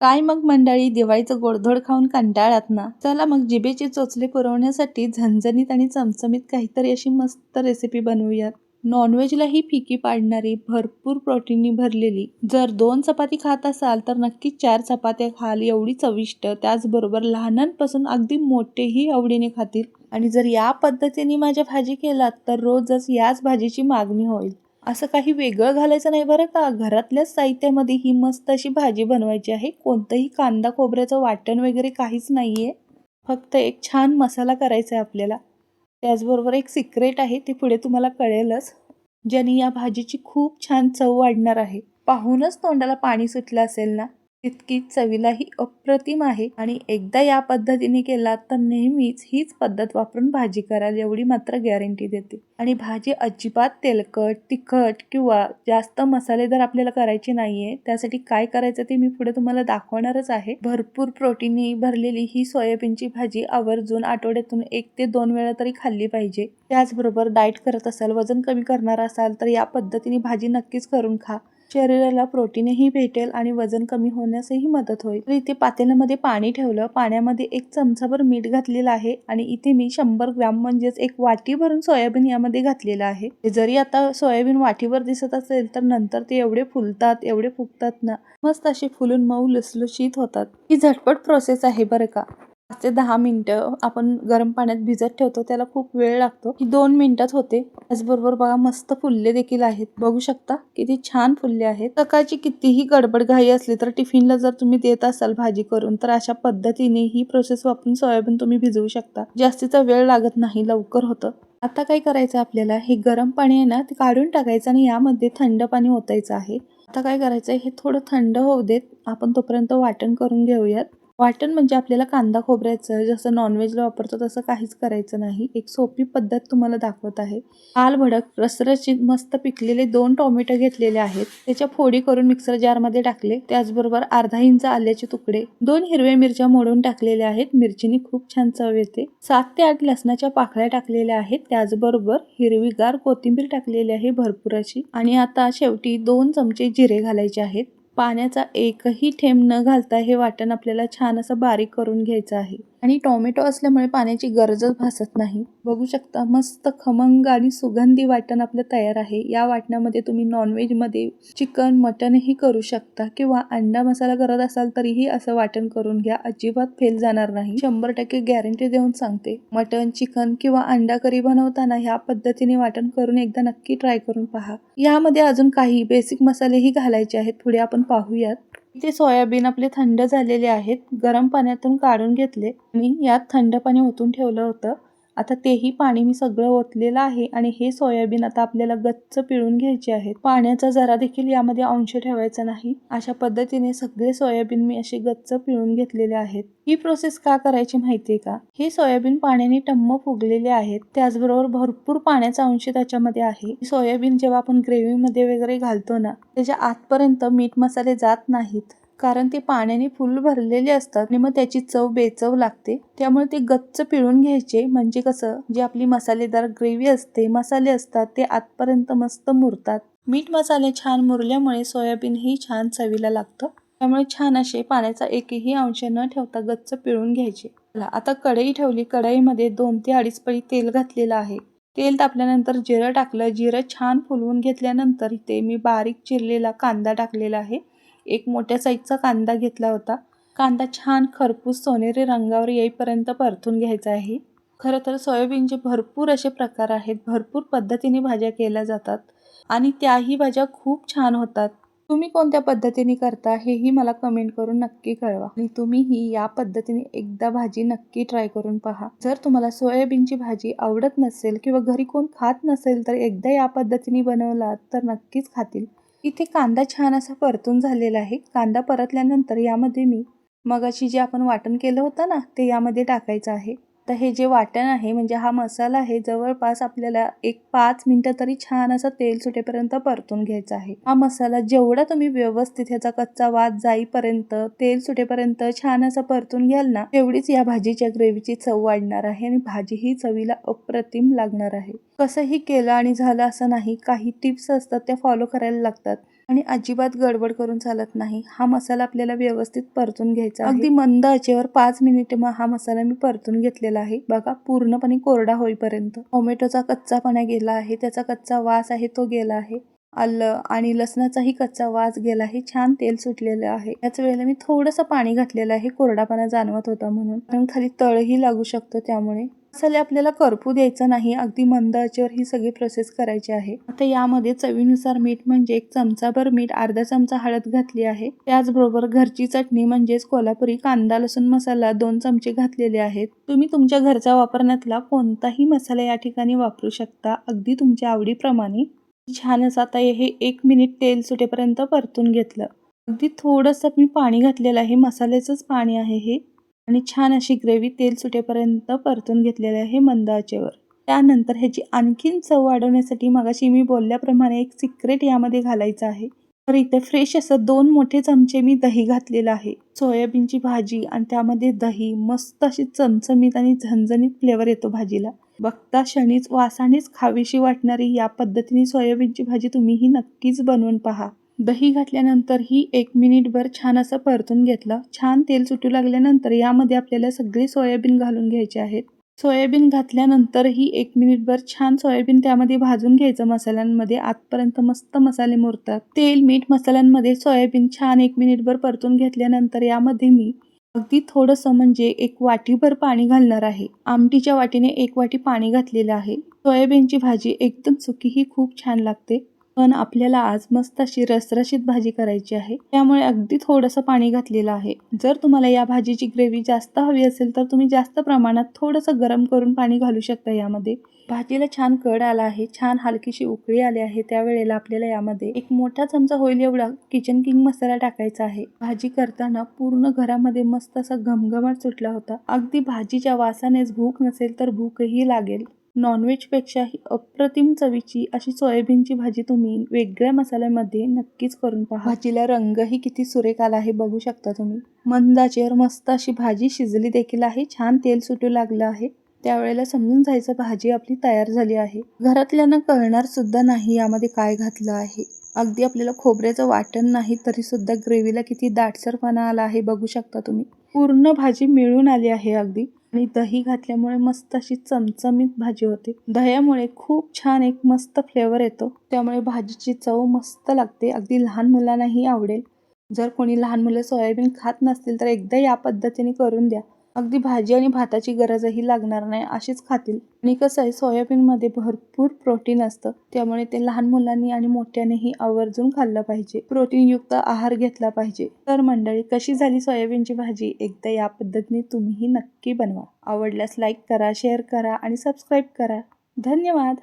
काय मग मंडळी दिवाळीचं गोडधोड खाऊन कंटाळात ना? चला मग जिभेचे चोचले पुरवण्यासाठी झणझणीत आणि चमचमीत काहीतरी अशी मस्त रेसिपी बनवूयात. नॉनव्हेजला ही फिकी पाडणारी भरपूर प्रोटीननी भरलेली. जर दोन चपाती खात असाल तर नक्की चार चपात्या खाल एवढी चविष्ट. त्याचबरोबर लहानांपासून अगदी मोठेही आवडीने खातील. आणि जर या पद्धतीने माझ्या भाजी केलात तर रोजच याच भाजीची मागणी होईल. असं काही वेगळं घालायचं नाही बरं का? घरातल्याच साहित्यामध्ये ही मस्त अशी भाजी बनवायची आहे. कोणतंही कांदा खोबऱ्याचं वाटण वगैरे काहीच नाही आहे फक्त एक छान मसाला करायचा आहे आपल्याला. त्याचबरोबर एक सिक्रेट आहे ते पुढे तुम्हाला कळेलच. ज्याने या भाजीची खूप छान चव वाढणार आहे. पाहूनच तोंडाला पाणी सुटलं असेल ना? तितकी चवीलाही अप्रतिम आहे. आणि एकदा या पद्धतीने केला तर नेहमीच हीच पद्धत वापरून भाजी कराल एवढी मात्र गॅरंटी देते. आणि भाजी अजिबात तेलकट तिखट किंवा जास्त मसालेदार आपल्याला करायची नाहीये त्यासाठी काय करायचं ते मी पुढे तुम्हाला दाखवणारच आहे. भरपूर प्रोटीननी भरलेली ही सोयाबीनची भाजी आवर्जून आठवड्यातून एक ते दोन वेळा तरी खाल्ली पाहिजे. त्याचबरोबर डाएट करत असाल वजन कमी करणार असाल तर या पद्धतीने भाजी नक्कीच करून खा. शरीराला प्रोटीनही भेटेल आणि वजन कमी होण्यासही मदत होईल. तर इथे पातेल्यामध्ये पाणी ठेवलं. पाण्यामध्ये एक चमचाभर मीठ घातलेलं आहे आणि इथे मी शंभर ग्राम म्हणजेच एक वाटी भरून सोयाबीन यामध्ये घातलेलं आहे. जरी आता सोयाबीन वाटीवर दिसत असेल तर नंतर ते एवढे फुलतात एवढे फुगतात ना. मस्त असे फुलून मऊ लुसलुशीत होतात. ही झटपट प्रोसेस आहे बरं का? पाच ते दहा मिनटं आपण गरम पाण्यात भिजत ठेवतो त्याला खूप वेळ लागतो. ही दोन मिनिटात होते. त्याचबरोबर बघा मस्त फुलले देखील आहेत. बघू शकता किती छान फुलले आहेत. सकाळची कितीही गडबड घाई असली तर टिफिनला जर तुम्ही देत असाल भाजी करून तर अशा पद्धतीने ही प्रोसेस वापरून सोयाबीन तुम्ही भिजवू शकता. जास्तीचा वेळ लागत नाही लवकर होतं. आता काय करायचं आपल्याला? हे गरम पाणी आहे ना ते काढून टाकायचं आणि यामध्ये थंड पाणी ओतायचं आहे. आता काय करायचं हे थोडं थंड होऊ देत. आपण तोपर्यंत वाटण करून घेऊयात. वाटण म्हणजे आपल्याला कांदा खोबऱ्याचं जसं नॉनव्हेजला वापरतो तसं काहीच करायचं नाही. एक सोपी पद्धत तुम्हाला दाखवत आहे. लाल भडक रसरशीत मस्त पिकलेले दोन टोमॅटो घेतलेले आहेत. त्याच्या फोडी करून मिक्सर जारमध्ये टाकले. त्याचबरोबर अर्धा इंच आल्याचे तुकडे दोन हिरव्या मिरच्या मोडून टाकलेल्या आहेत. मिरचीनी खूप छान चव येते. सात ते आठ लसणाच्या पाकळ्या टाकलेल्या आहेत. त्याचबरोबर हिरवीगार कोथिंबीर टाकलेली आहे भरपूर अशी. आणि आता शेवटी दोन चमचे जिरे घालायचे आहेत. पाण्याचा एकही थेंब न घालता हे वाटण आपल्याला छान असं बारीक करून घ्यायचं आहे. आणि टोमॅटो असल्यामुळे पाण्याची गरजच भासत नाही. बघू शकता मस्त खमंग आणि सुगंधी वाटण आपलं तयार आहे. या वाटणामध्ये तुम्ही नॉनव्हेजमध्ये चिकन मटनही करू शकता किंवा अंडा मसाला करत असाल तरीही असं वाटण करून घ्या. अजिबात फेल जाणार नाही. शंभर टक्के गॅरंटी देऊन सांगते. मटन चिकन किंवा अंडा करी बनवताना ह्या पद्धतीने वाटण करून एकदा नक्की ट्राय करून पहा. यामध्ये अजून काही बेसिक मसालेही घालायचे आहेत. पुढे आपण पाहूयात. इथे सोयाबीन आपले थंड झालेले आहेत गरम पाण्यातून काढून घेतले. आणि यात थंड पाणी ओतून ठेवलं होतं. आता तेही पाणी मी सगळं ओतलेलं आहे आणि हे सोयाबीन आता आपल्याला गच्च पिळून घ्यायचे आहेत. पाण्याचा जरा देखील यामध्ये अंश ठेवायचा नाही. अशा पद्धतीने सगळे सोयाबीन मी असे गच्च पिळून घेतलेले आहेत. ही प्रोसेस का करायची माहितीये का? हे सोयाबीन पाण्याने टम्म फुगलेले आहेत. त्याचबरोबर भरपूर पाण्याचा अंश त्याच्यामध्ये आहे. सोयाबीन जेव्हा आपण ग्रेव्हीमध्ये वगैरे घालतो ना त्याच्या आतपर्यंत मीठ मसाले जात नाहीत. कारण ते पाण्याने फुल भरलेली असतात आणि मग त्याची चव बेचव लागते. त्यामुळे ते गच्च पिळून घ्यायचे. म्हणजे कसं? जी आपली मसालेदार ग्रेव्ही असते मसाले असतात ते आतपर्यंत मस्त मुरतात. मीठ मसाले छान मुरल्यामुळे सोयाबीनही छान चवीला लागतं. त्यामुळे छान असे पाण्याचा एकही अंश न ठेवता गच्च पिळून घ्यायचे. आता कढई ठेवली. कढईमध्ये दोन ते अडीच पळी तेल घातलेलं आहे. तेल तापल्यानंतर जिरं टाकलं. जिरं छान फुलवून घेतल्यानंतर इथे मी बारीक चिरलेला कांदा टाकलेला आहे. एक मोठ्या साईजचा कांदा घेतला होता. कांदा छान खरपूस सोनेरी रंगावर येईपर्यंत परतून घ्यायचा आहे. खरं तर सोयाबीनचे भरपूर असे प्रकार आहेत. भरपूर पद्धतीने भाज्या केल्या जातात आणि त्याही भाज्या खूप छान होतात. तुम्ही कोणत्या पद्धतीने करता हेही मला कमेंट करून नक्की कळवा. आणि तुम्हीही या पद्धतीने एकदा भाजी नक्की ट्राय करून पहा. जर तुम्हाला सोयाबीनची भाजी आवडत नसेल किंवा घरी कोण खात नसेल तर एकदा या पद्धतीने बनवलात तर नक्कीच खातील. इथे कांदा छान असा परतून झालेला आहे. कांदा परतल्यानंतर यामध्ये मी मगाशी जे आपण वाटण केलं होतं ना ते यामध्ये टाकायचं आहे. तर हे जे वाटण आहे म्हणजे हा मसाला आहे जवळपास आपल्याला एक पाच मिनटं तरी छान असं तेल सुटेपर्यंत परतून घ्यायचा आहे. हा मसाला जेवढा तुम्ही व्यवस्थित ह्याचा कच्चा वाद जाईपर्यंत तेल सुटेपर्यंत छान असं परतून घ्याल ना तेवढीच या भाजीच्या ग्रेव्हीची चव वाढणार आहे आणि भाजी ही चवीला अप्रतिम लागणार आहे. कसंही केलं आणि झालं असं नाही काही टिप्स असतात त्या फॉलो करायला लागतात. आणि अजिबात गडबड करून चालत नाही. हा मसाला आपल्याला व्यवस्थित परतून घ्यायचा अगदी मंद आचेवर पाच मिनिट मग हा मसाला मी परतून घेतलेला आहे. बघा पूर्णपणे कोरडा होईपर्यंत. टोमॅटोचा कच्चापणा गेला आहे. त्याचा कच्चा वास आहे तो गेला आहे. आलं आणि लसणाचाही कच्चा वास गेला आहे. छान तेल सुटलेलं आहे. याच वेळेला मी थोडंसं पाणी घातलेलं आहे. कोरडापणा जाणवत होता म्हणून. कारण खाली तळही लागू शकतो त्यामुळे. मसाले आपल्याला करपू द्यायचं नाही अगदी मंद आचेवर ही सगळी प्रोसेस करायची आहे. आता यामध्ये चवीनुसार मीठ म्हणजे एक चमचाभर मीठ अर्धा चमचा हळद घातली आहे. त्याचबरोबर घरची चटणी म्हणजेच कोल्हापुरी कांदा लसूण मसाला दोन चमचे घातलेले आहेत. तुम्ही तुमच्या घरचा वापरण्यातला कोणताही मसाला या ठिकाणी वापरू शकता अगदी तुमच्या आवडीप्रमाणे. छान असं आता हे एक मिनिट तेल सुटेपर्यंत परतून घेतलं. अगदी थोडंसं मी पाणी घातलेलं आहे मसाल्याचंच पाणी आहे हे. आणि छान अशी ग्रेव्ही तेल सुटेपर्यंत परतून घेतलेली आहे मंद आचेवर त्यानंतर ह्याची आणखीन चव वाढवण्यासाठी मगाशी मी बोलल्याप्रमाणे एक सिक्रेट यामध्ये घालायचं आहे. तर इथे फ्रेश असं दोन मोठे चमचे मी दही घातलेलं आहे. सोयाबीनची भाजी आणि त्यामध्ये दही मस्त अशी चमचमीत आणि झणझणीत फ्लेवर येतो भाजीला. बघता क्षणीच वासानेच खावीशी वाटणारी या पद्धतीने सोयाबीनची भाजी तुम्हीही नक्कीच बनवून पहा. दही घातल्यानंतर ही एक मिनिटभर छान असं परतून घेतलं. छान तेल सुटू लागल्यानंतर यामध्ये आपल्याला सगळी सोयाबीन घालून घ्यायची आहेत. सोयाबीन घातल्यानंतर ही एक मिनिटभर छान सोयाबीन त्यामध्ये भाजून घ्यायचं मसाल्यांमध्ये. आतपर्यंत मस्त मसाले मुरतात. तेल मीठ मसाल्यांमध्ये सोयाबीन छान एक मिनिटभर परतून घेतल्यानंतर यामध्ये मी अगदी थोडंसं म्हणजे एक वाटीभर पाणी घालणार आहे. आमटीच्या वाटीने एक वाटी पाणी घातलेलं आहे. सोयाबीनची भाजी एकदम सुकी ही खूप छान लागते. पण आपल्याला आज मस्त अशी रसरशीत भाजी करायची आहे. त्यामुळे अगदी थोडंसं पाणी घातलेलं आहे. जर तुम्हाला या भाजीची ग्रेव्ही जास्त हवी असेल तर तुम्ही जास्त प्रमाणात थोडंसं गरम करून पाणी घालू शकता यामध्ये. भाजीला छान कड आला आहे छान हलकीशी उकळी आली आहे. त्यावेळेला आपल्याला यामध्ये एक मोठा चमचा होईल एवढा किचन किंग मसाला टाकायचा आहे. भाजी करताना पूर्ण घरामध्ये मस्त असा घमघमाट सुटला होता. अगदी भाजीच्या वासानेच भूक नसेल तर भूकही लागेल. नॉनव्हेजपेक्षाही अप्रतिम चवीची अशी सोयाबीनची भाजी तुम्ही वेगळ्या मसाल्यामध्ये नक्कीच करून पहा. भाजीला रंगही किती सुरेख आला आहे बघू शकता तुम्ही. मंदाचेवर मस्त अशी भाजी शिजली देखील आहे. छान तेल सुटू लागलं आहे. त्यावेळेला समजून जायचं भाजी आपली तयार झाली आहे. घरातल्यांना कळणार सुद्धा नाही यामध्ये काय घातलं आहे. अगदी आपल्याला खोबऱ्याचं वाटण नाही तरी सुद्धा ग्रेव्हीला किती दाटसरपणा आला आहे बघू शकता तुम्ही. पूर्ण भाजी मिळून आली आहे अगदी. आणि दही घातल्यामुळे मस्त अशी चमचमीत भाजी होते. दह्यामुळे खूप छान एक मस्त फ्लेवर येतो. त्यामुळे भाजीची चव मस्त लागते. अगदी लहान मुलांनाही आवडेल. जर कोणी लहान मुलं सोयाबीन खात नसतील तर एकदा या पद्धतीने करून द्या. अगदी भाजी आणि भाताची गरजही लागणार नाही अशीच खातील. आणि कसं आहे सोयाबीनमध्ये भरपूर प्रोटीन असतं. त्यामुळे ते लहान मुलांनी आणि मोठ्यानेही आवर्जून खाल्लं पाहिजे. प्रोटीनयुक्त आहार घेतला पाहिजे. तर मंडळी कशी झाली सोयाबीनची भाजी? एकदा या पद्धतीने तुम्हीही नक्की बनवा. आवडल्यास लाईक करा शेअर करा आणि सबस्क्राईब करा. धन्यवाद!